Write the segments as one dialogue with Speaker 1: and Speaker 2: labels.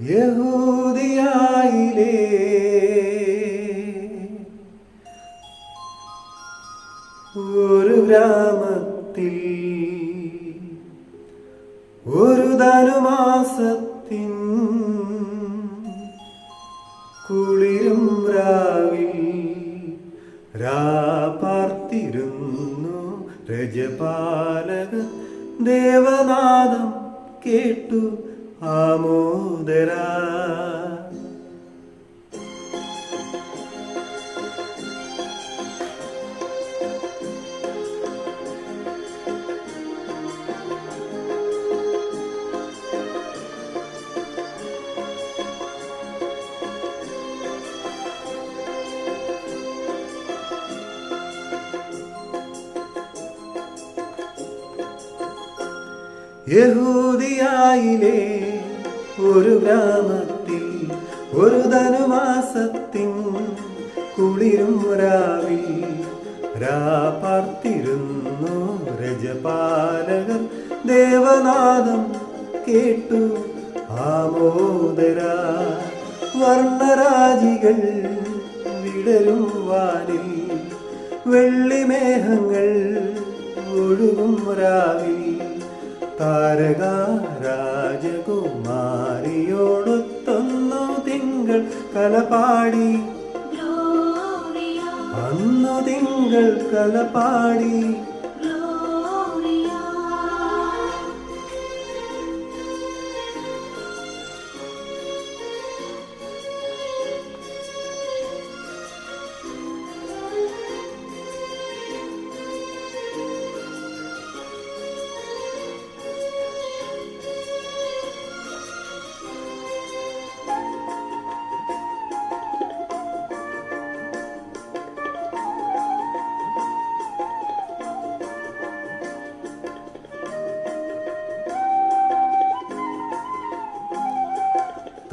Speaker 1: യഹൂദിയായിലേ. ഒരു ഗ്രാമത്തിൽ ഒരു ധനുമാസത്തിൻ കുളിരും രാവിൽ രാപ്പാർത്തിരുന്നു രജപാലക ദേവനാദം കേട്ടു. ആമോദരാ യഹൂദിയായിലെ ഒരു ഗ്രാമത്തിൽ ഒരു ധനുമാസത്തിൻ കുളിരും രാവിൽ രാപാർത്തിരുന്നു രജപാലകർ. ദേവനാദം കേട്ടു ആമോദര. വർണരാജികൾ വിടരും വാനിൽ. വെള്ളിമേഹങ്ങൾ ഒഴുകും രാവിൽ താരക രാജകുമാരിയോടൊത്തൊന്നു തിങ്കൾ കലപാടി. അന്നു തിങ്കൾ കലപാടി.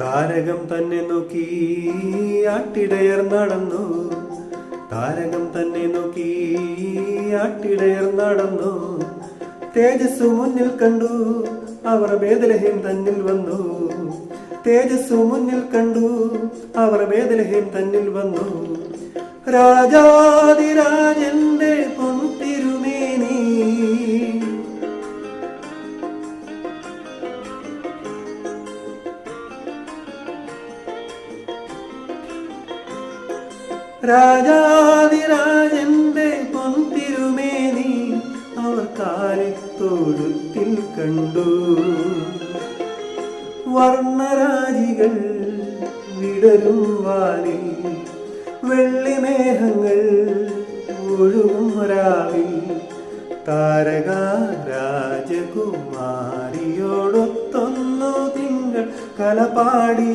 Speaker 1: താരകം തന്നെ നോക്കി ആട്ടിടയർ നടന്നു. താരകം തന്നെ നോക്കി ആട്ടിടയർ നടന്നു. തേജസ് മുന്നിൽ കണ്ടു അവർ വേദലഹീം തന്നിൽ വന്നു. തേജസ് മുന്നിൽ കണ്ടു അവർ വേദലഹീം തന്നിൽ വന്നു. രാജാതിരാജന്റെ പൊൻതിരുമേനി രാജാതിരാജന്റെ പൊന്തിരുമേനി അവർ കാലത്തോടുത്തിൽ കണ്ടു. വർണരാജികൾ വിടരും വാലി വെള്ളിമേഹങ്ങൾ ഒഴുകും രാവിൽ. താരക രാജകുമാരിയോടൊത്തൊന്നു തിങ്കൾ കലപാടി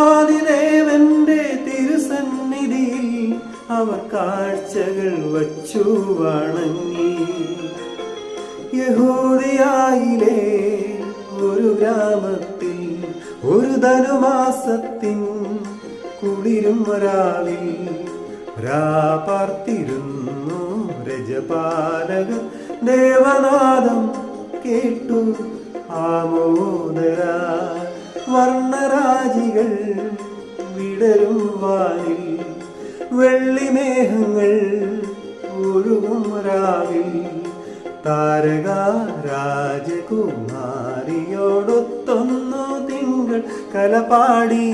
Speaker 1: ദേവാദിദേവന്റെ തിരുസന്നിധിയിൽ അവർ കാഴ്ചകൾ വച്ചു വണങ്ങി. യഹൂദിയായിലെ ഒരു ഗ്രാമത്തിൽ ഒരു ധനുമാസത്തിൻ കുളിരും ഒരാളിൽ രാപാർത്തിരുന്നു രജപാലക ദേവനാദം കേട്ടു ആമോദര. വർണരാജികൾ വിടരും വാനിൽ. വെള്ളിമേഘങ്ങൾ ഒഴുകും രാവിൽ. താരക രാജകുമാരിയോടൊത്തൊന്നു തിങ്കൾ കലപാടി.